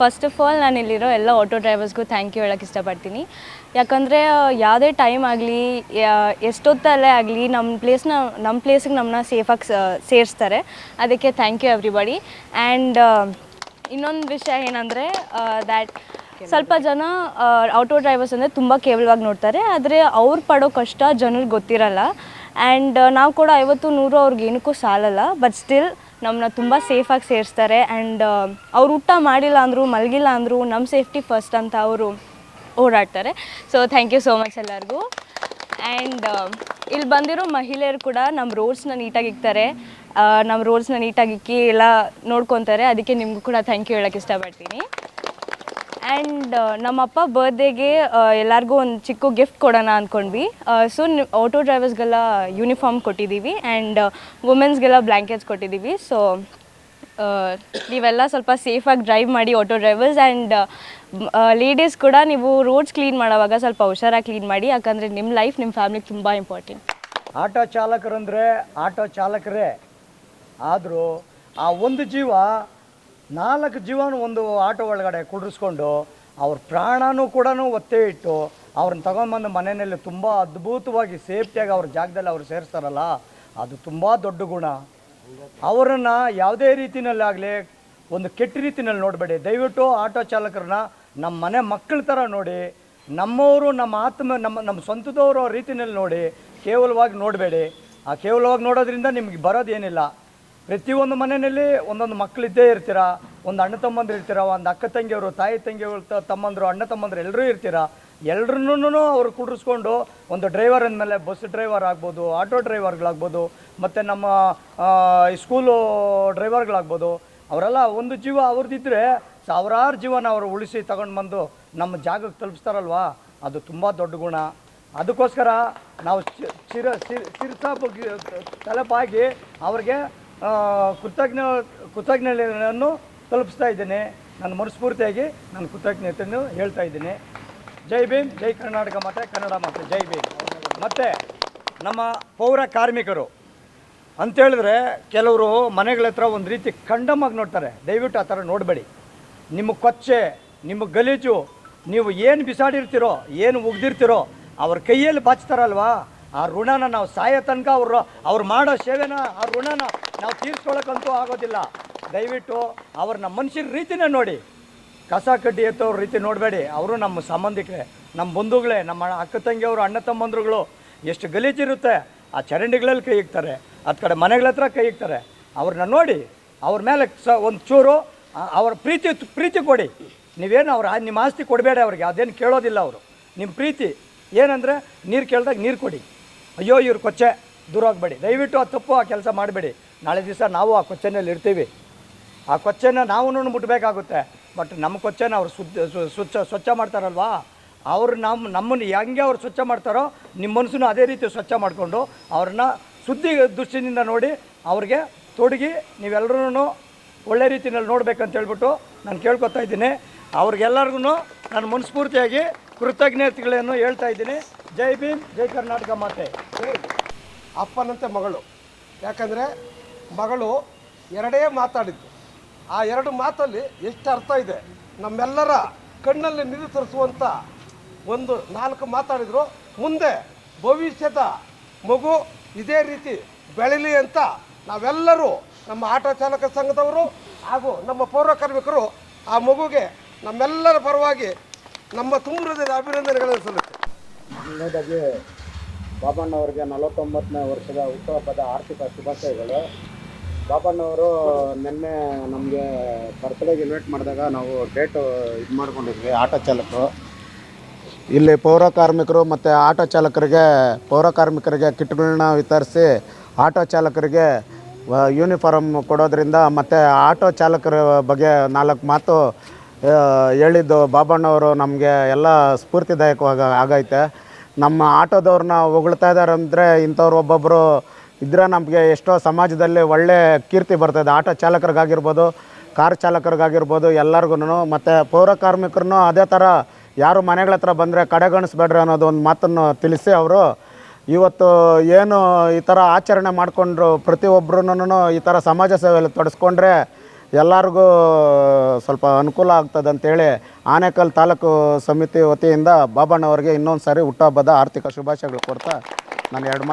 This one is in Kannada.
ಫಸ್ಟ್ ಆಫ್ ಆಲ್ ನಾನು ಇಲ್ಲಿರೋ ಎಲ್ಲ ಆಟೋ ಡ್ರೈವರ್ಸ್ಗೂ ಥ್ಯಾಂಕ್ ಯು ಹೇಳಕ್ಕೆ ಇಷ್ಟಪಡ್ತೀನಿ. ಯಾಕಂದರೆ ಯಾವುದೇ ಟೈಮ್ ಆಗಲಿ ಎಷ್ಟೊತ್ತಲ್ಲೇ ಆಗಲಿ ನಮ್ಮ ಪ್ಲೇಸ್ನ ನಮ್ಮ ಪ್ಲೇಸಿಗೆ ನಮ್ಮನ್ನ ಸೇಫಾಗಿ ಸೇರಿಸ್ತಾರೆ. ಅದಕ್ಕೆ ಥ್ಯಾಂಕ್ ಯು ಎವ್ರಿಬಡಿ ಆ್ಯಂಡ್ ಇನ್ನೊಂದು ವಿಷಯ ಏನಂದರೆ ದ್ಯಾಟ್ ಸ್ವಲ್ಪ ಜನ ಆಟೋ ಡ್ರೈವರ್ಸ್ ಅಂದರೆ ತುಂಬ ಕೇವಲವಾಗಿ ನೋಡ್ತಾರೆ. ಆದರೆ ಅವ್ರು ಪಡೋ ಕಷ್ಟ ಜನರಿಗೆ ಗೊತ್ತಿರಲ್ಲ. ಆ್ಯಂಡ್ ನಾವು ಕೂಡ ಐವತ್ತು, ನೂರು ಅವ್ರಿಗೆ ಏನಕ್ಕೂ ಸಾಲಲ್ಲ ಬಟ್ ಸ್ಟಿಲ್ ನಮ್ಮನ್ನ ತುಂಬ ಸೇಫಾಗಿ ಸೇರಿಸ್ತಾರೆ. ಆ್ಯಂಡ್ ಅವ್ರು ಊಟ ಮಾಡಿಲ್ಲ ಅಂದರು, ಮಲಗಿಲ್ಲ ಅಂದರು ನಮ್ಮ ಸೇಫ್ಟಿ ಫಸ್ಟ್ ಅಂತ ಅವರು ಓಡಾಡ್ತಾರೆ. So thank you so much ಎಲ್ಲರಿಗೂ. ಆ್ಯಂಡ್ ಇಲ್ಲಿ ಬಂದಿರೋ ಮಹಿಳೆಯರು ಕೂಡ ನಮ್ಮ ರೋಡ್ಸ್ನ ನೀಟಾಗಿ ಇಕ್ತಾರೆ. ನಮ್ಮ ರೋಡ್ಸ್ನ ನೀಟಾಗಿ ಇಕ್ಕಿ ಎಲ್ಲ ನೋಡ್ಕೊತಾರೆ. ಅದಕ್ಕೆ ನಿಮಗೂ ಕೂಡ ಥ್ಯಾಂಕ್ ಯು ಹೇಳೋಕ್ಕೆ ಇಷ್ಟಪಡ್ತೀನಿ. ಆ್ಯಂಡ್ ನಮ್ಮಪ್ಪ ಬರ್ಡೇಗೆ ಎಲ್ಲರಿಗೂ ಒಂದು ಚಿಕ್ಕ ಗಿಫ್ಟ್ ಕೊಡೋಣ ಅಂದ್ಕೊಂಡ್ವಿ ಸೊ ಆಟೋ ಡ್ರೈವರ್ಸ್ಗೆಲ್ಲ ಯೂನಿಫಾರ್ಮ್ ಕೊಟ್ಟಿದ್ದೀವಿ ಆ್ಯಂಡ್ ವುಮೆನ್ಸ್ಗೆಲ್ಲ ಬ್ಲ್ಯಾಂಕೆಟ್ಸ್ ಕೊಟ್ಟಿದ್ದೀವಿ ಸೊ ನೀವೆಲ್ಲ ಸ್ವಲ್ಪ ಸೇಫಾಗಿ ಡ್ರೈವ್ ಮಾಡಿ ಆಟೋ ಡ್ರೈವರ್ಸ್ ಆ್ಯಂಡ್ ಲೇಡೀಸ್ ಕೂಡ ನೀವು ರೋಡ್ಸ್ ಕ್ಲೀನ್ ಮಾಡೋವಾಗ ಸ್ವಲ್ಪ ಹುಷಾರಾಗಿ ಕ್ಲೀನ್ ಮಾಡಿ. ಯಾಕಂದರೆ ನಿಮ್ಮ ಲೈಫ್ ನಿಮ್ಮ ಫ್ಯಾಮಿಲಿಗೆ ತುಂಬ ಇಂಪಾರ್ಟೆಂಟ್ ಆಟೋ ಚಾಲಕರಂದರೆ, ಆಟೋ ಚಾಲಕರೇ, ಆದರೂ ಆ ಒಂದು ಜೀವ ನಾಲ್ಕು ಜೀವನ ಒಂದು ಆಟೋ ಒಳಗಡೆ ಕುಡಿಸ್ಕೊಂಡು ಅವ್ರ ಪ್ರಾಣನೂ ಕೂಡ ಒತ್ತೆ ಇಟ್ಟು ಅವ್ರನ್ನ ತಗೊಂಡ್ಬಂದು ಮನೆಯಲ್ಲಿ ತುಂಬ ಅದ್ಭುತವಾಗಿ ಸೇಫ್ಟಿಯಾಗಿ ಅವ್ರ ಜಾಗದಲ್ಲಿ ಅವ್ರು ಸೇರಿಸ್ತಾರಲ್ಲ, ಅದು ತುಂಬ ದೊಡ್ಡ ಗುಣ. ಅವರನ್ನು ಯಾವುದೇ ರೀತಿಯಲ್ಲಾಗಲಿ ಒಂದು ಕೆಟ್ಟ ರೀತಿಯಲ್ಲಿ ನೋಡಬೇಡಿ. ದಯವಿಟ್ಟು ಆಟೋ ಚಾಲಕರನ್ನ ನಮ್ಮ ಮನೆ ಮಕ್ಕಳ ಥರ ನೋಡಿ, ನಮ್ಮವರು, ನಮ್ಮ ಆತ್ಮ, ನಮ್ಮ ನಮ್ಮ ಸ್ವಂತದವರು ರೀತಿಯಲ್ಲಿ ನೋಡಿ ಕೇವಲವಾಗಿ ನೋಡಬೇಡಿ. ಆ ಕೇವಲವಾಗಿ ನೋಡೋದ್ರಿಂದ ನಿಮಗೆ ಬರೋದೇನಿಲ್ಲ. ಪ್ರತಿಯೊಂದು ಮನೆಯಲ್ಲಿ ಒಂದೊಂದು ಮಕ್ಕಳಿದ್ದೇ ಇರ್ತೀರ? ಒಂದು ಅಣ್ಣ ತಮ್ಮಂದ್ರು ಇರ್ತೀರ? ಒಂದು ಅಕ್ಕ ತಂಗಿಯವರು, ತಾಯಿ ತಂಗಿಯವರು ತಮ್ಮಂದರು, ಅಣ್ಣ ತಮ್ಮಂದ್ರು ಎಲ್ಲರೂ ಇರ್ತೀರ? ಎಲ್ರನ್ನೂ ಅವ್ರು ಕುಡಿಸ್ಕೊಂಡು ಒಂದು ಡ್ರೈವರ್ ಅಂದಮೇಲೆ ಬಸ್ ಡ್ರೈವರ್ ಆಗ್ಬೋದು ಆಟೋ ಡ್ರೈವರ್ಗಳಾಗ್ಬೋದು ಮತ್ತು ನಮ್ಮ ಸ್ಕೂಲು ಡ್ರೈವರ್ಗಳಾಗ್ಬೋದು ಅವರೆಲ್ಲ ಒಂದು ಜೀವ ಅವ್ರದ್ದಿದ್ರೆ ಸಾವಿರಾರು ಜೀವನ ಅವರು ಉಳಿಸಿ ತಗೊಂಡು ಬಂದು ನಮ್ಮ ಜಾಗಕ್ಕೆ ತಲುಪಿಸ್ತಾರಲ್ವಾ? ಅದು ತುಂಬ ದೊಡ್ಡ ಗುಣ. ಅದಕ್ಕೋಸ್ಕರ ನಾವು ಚಿರ ಸಿರ್- ಸಿರ್ಸಾಬ್ ತಲೆಪಾಗಿ ಅವ್ರಿಗೆ ಕೃತಜ್ಞ, ಕೃತಜ್ಞತೆಯನ್ನು ತಲುಪಿಸ್ತಾ ಇದ್ದೇನೆ. ನಾನು ಮನಸ್ಫೂರ್ತಿಯಾಗಿ ನಾನು ಕೃತಜ್ಞತೆಯನ್ನು ಹೇಳ್ತಾ ಇದ್ದೀನಿ. ಜೈ ಭೀಮ್, ಜೈ ಕರ್ನಾಟಕ ಮಾತೆ, ಕನ್ನಡ ಮಾತೆ, ಜೈ ಭೀಮ್. ಮತ್ತು ನಮ್ಮ ಪೌರ ಕಾರ್ಮಿಕರು ಅಂತೇಳಿದ್ರೆ ಕೆಲವರು ಮನೆಗಳ ಹತ್ರ ಒಂದು ರೀತಿ ಕಂಡಮಾಗಿ ನೋಡ್ತಾರೆ. ದಯವಿಟ್ಟು ಆ ಥರ ನೋಡಬೇಡಿ. ನಿಮ್ಮ ಕೊಚ್ಚೆ, ನಿಮ್ಮ ಗಲೀಜು, ನೀವು ಏನು ಬಿಸಾಡಿರ್ತೀರೋ, ಏನು ಉಗ್ದಿರ್ತೀರೋ, ಅವ್ರ ಕೈಯಲ್ಲಿ ಬಾಚ್ತಾರಲ್ವಾ? ಆ ಋಣನ ನಾವು ಸಾಯೋ ತನಕ ಅವರು ಅವ್ರು ಮಾಡೋ ಸೇವೆನ ಆ ಋಣನ ನಾವು ತೀರ್ಸ್ಕೊಳಕ್ಕಂತೂ ಆಗೋದಿಲ್ಲ. ದಯವಿಟ್ಟು ನಮ್ಮ ಮನುಷ್ಯರ ರೀತಿನೇ ನೋಡಿ. ಕಸ ಕಡ್ಡಿ ಎತ್ತೋರ ರೀತಿ ನೋಡಬೇಡಿ. ಅವರು ನಮ್ಮ ಸಂಬಂಧಿಕರೇ, ನಮ್ಮ ಬಂಧುಗಳೇ, ನಮ್ಮ ಅಕ್ಕ ತಂಗಿಯವರು, ಅಣ್ಣ ತಮ್ಮಂದ್ರುಗಳು ಎಷ್ಟು ಗಲೀಜಿರುತ್ತೆ. ಆ ಚರಂಡಿಗಳಲ್ಲಿ ಕೈ ಇಕ್ತಾರೆ. ಅದ ಕಡೆ ಮನೆಗಳ ಹತ್ರ ಕೈ ಇಕ್ತಾರೆ. ಅವ್ರನ್ನ ನೋಡಿ, ಅವ್ರ ಮೇಲೆ ಸ ಒಂದು ಚೂರು ಅವ್ರ ಪ್ರೀತಿ ಪ್ರೀತಿ ಕೊಡಿ. ನೀವೇನು ಅವ್ರು ನಿಮ್ಮ ಆಸ್ತಿ ಕೊಡಬೇಡ ಅವ್ರಿಗೆ. ಅದೇನು ಕೇಳೋದಿಲ್ಲ ಅವರು. ನಿಮ್ಮ ಪ್ರೀತಿ. ಏನಂದರೆ ನೀರು ಕೇಳಿದಾಗ ನೀರು ಕೊಡಿ. ಅಯ್ಯೋ, ಇವ್ರ ಕೊಚ್ಚೆ, ದೂರ ಹೋಗ್ಬೇಡಿ. ದಯವಿಟ್ಟು ಆ ತಪ್ಪು ಆ ಕೆಲಸ ಮಾಡಬೇಡಿ. ನಾಳೆ ದಿವಸ ನಾವು ಆ ಕೊಚ್ಚೆನಲ್ಲಿ ಇರ್ತೀವಿ. ಆ ಕೊಚ್ಚೆನ ನಾವು ಮುಟ್ಟಬೇಕಾಗುತ್ತೆ ಬಟ್ ನಮ್ಮ ಕೊಚ್ಚೆನ ಅವ್ರು ಶುದ್ಧ ಸ್ವ- ಸ್ವಚ್ಛ ಸ್ವಚ್ಛ ಮಾಡ್ತಾರಲ್ವಾ? ಅವ್ರು ನಮ್ಮ ನಮ್ಮನ್ನು ಹೆಂಗೆ ಅವ್ರು ಸ್ವಚ್ಛ ಮಾಡ್ತಾರೋ ನಿಮ್ಮ ಮನಸ್ಸನ್ನು ಅದೇ ರೀತಿ ಸ್ವಚ್ಛ ಮಾಡಿಕೊಂಡು ಅವ್ರನ್ನ ಸುದ್ದಿ ದೃಷ್ಟಿಯಿಂದ ನೋಡಿ ಅವ್ರಿಗೆ ತೊಡಗಿ ನೀವೆಲ್ಲರೂ ಒಳ್ಳೆ ರೀತಿಯಲ್ಲಿ ನೋಡಬೇಕಂತ ಹೇಳ್ಬಿಟ್ಟು ನಾನು ಕೇಳ್ಕೊತಾ ಇದ್ದೀನಿ. ಅವ್ರಿಗೆಲ್ಲರಿಗೂ ನಾನು ಮನಸ್ಫೂರ್ತಿಯಾಗಿ ಕೃತಜ್ಞತೆಗಳನ್ನು ಹೇಳ್ತಾ ಇದ್ದೀನಿ. ಜೈ ಭೀಮ್, ಜೈ ಕರ್ನಾಟಕ ಮಾತೆ. ಅಪ್ಪನಂತೆ ಮಗಳು. ಯಾಕಂದರೆ ಮಗಳು ಎರಡೇ ಮಾತಾಡಿದ್ದು. ಆ ಎರಡು ಮಾತಲ್ಲಿ ಎಷ್ಟು ಅರ್ಥ ಇದೆ? ನಮ್ಮೆಲ್ಲರ ಕಣ್ಣಲ್ಲಿ ನಿಧಿ ತರಿಸುವಂಥ ಒಂದು ನಾಲ್ಕು ಮಾತಾಡಿದರು. ಮುಂದೆ ಭವಿಷ್ಯದ ಮಗು ಇದೇ ರೀತಿ ಬೆಳೀಲಿ ಅಂತ ನಾವೆಲ್ಲರೂ ನಮ್ಮ ಆಟೋ ಚಾಲಕ ಸಂಘದವರು ಹಾಗೂ ನಮ್ಮ ಪೌರ ಕಾರ್ಮಿಕರು ಆ ಮಗುಗೆ ನಮ್ಮೆಲ್ಲರ ಪರವಾಗಿ ನಮ್ಮ ತುಂಬ ಹೃದಯದ ಅಭಿನಂದನೆಗಳನ್ನು ಸಲ್ಲಿಸ್ತೇವೆ. ಬಾಬಣ್ಣವರಿಗೆ ನಲವತ್ತೊಂಬತ್ತನೇ ವರ್ಷದ ಹುಟ್ಟುಹಬ್ಬದ ಆರ್ಥಿಕ ಶುಭಾಶಯಗಳು. ಬಾಬಣ್ಣವರು ನಿನ್ನೆ ನಮಗೆ ಬರ್ತ್ಡೇಗೆ ಇನ್ವೈಟ್ ಮಾಡಿದಾಗ ನಾವು ಡೇಟು ಇದು ಮಾಡ್ಕೊಂಡಿದ್ವಿ, ಆಟೋ ಚಾಲಕರು. ಇಲ್ಲಿ ಪೌರ ಕಾರ್ಮಿಕರು ಮತ್ತು ಆಟೋ ಚಾಲಕರಿಗೆ, ಪೌರ ಕಾರ್ಮಿಕರಿಗೆ ಕಿಟ್ಗಳನ್ನ ವಿತರಿಸಿ ಆಟೋ ಚಾಲಕರಿಗೆ ಯೂನಿಫಾರ್ಮ್ ಕೊಡೋದ್ರಿಂದ ಮತ್ತು ಆಟೋ ಚಾಲಕರ ಬಗ್ಗೆ ನಾಲ್ಕು ಮಾತು ಹೇಳಿದ್ದು ಬಾಬಣ್ಣವರು ನಮಗೆ ಎಲ್ಲ ಸ್ಫೂರ್ತಿದಾಯಕವಾಗ ಆಗೈತೆ. ನಮ್ಮ ಆಟೋದವ್ರನ್ನ ಹೊಗಳ್ತಾ ಇದ್ದಾರೆ ಅಂದರೆ ಇಂಥವ್ರು ಒಬ್ಬೊಬ್ಬರು ಇದ್ರೆ ನಮಗೆ ಎಷ್ಟೋ ಸಮಾಜದಲ್ಲಿ ಒಳ್ಳೆ ಕೀರ್ತಿ ಬರ್ತದೆ. ಆಟೋ ಚಾಲಕರಿಗಾಗಿರ್ಬೋದು, ಕಾರ್ ಚಾಲಕರಿಗಾಗಿರ್ಬೋದು ಎಲ್ಲರಿಗೂ ಮತ್ತು ಪೌರ ಕಾರ್ಮಿಕರನ್ನು ಅದೇ ಥರ ಯಾರು ಮನೆಗಳ ಹತ್ರ ಬಂದರೆ ಕಡೆಗಣಿಸ್ಬೇಡ್ರಿ ಅನ್ನೋದು ಒಂದು ಮಾತನ್ನು ತಿಳಿಸಿ ಅವರು. ಇವತ್ತು ಏನು ಈ ಥರ ಆಚರಣೆ ಮಾಡಿಕೊಂಡ್ರು ಪ್ರತಿಯೊಬ್ಬರೂ ಈ ಥರ ಸಮಾಜ ಸೇವೆಯಲ್ಲಿ ತೊಡಸ್ಕೊಂಡ್ರೆ ಎಲ್ಲರಿಗೂ ಸ್ವಲ್ಪ ಅನುಕೂಲ ಆಗ್ತದೆ ಅಂತೇಳಿ ಆನೇಕಲ್ ತಾಲೂಕು ಸಮಿತಿ ವತಿಯಿಂದ ಬಾಬಣ್ಣವ್ರಿಗೆ ಇನ್ನೊಂದು ಸಾರಿ ಹುಟ್ಟುಹಬ್ಬದ ಆರ್ಥಿಕ ಶುಭಾಶಯಗಳು ಕೊಡ್ತಾ ನಾನು ಎರಡು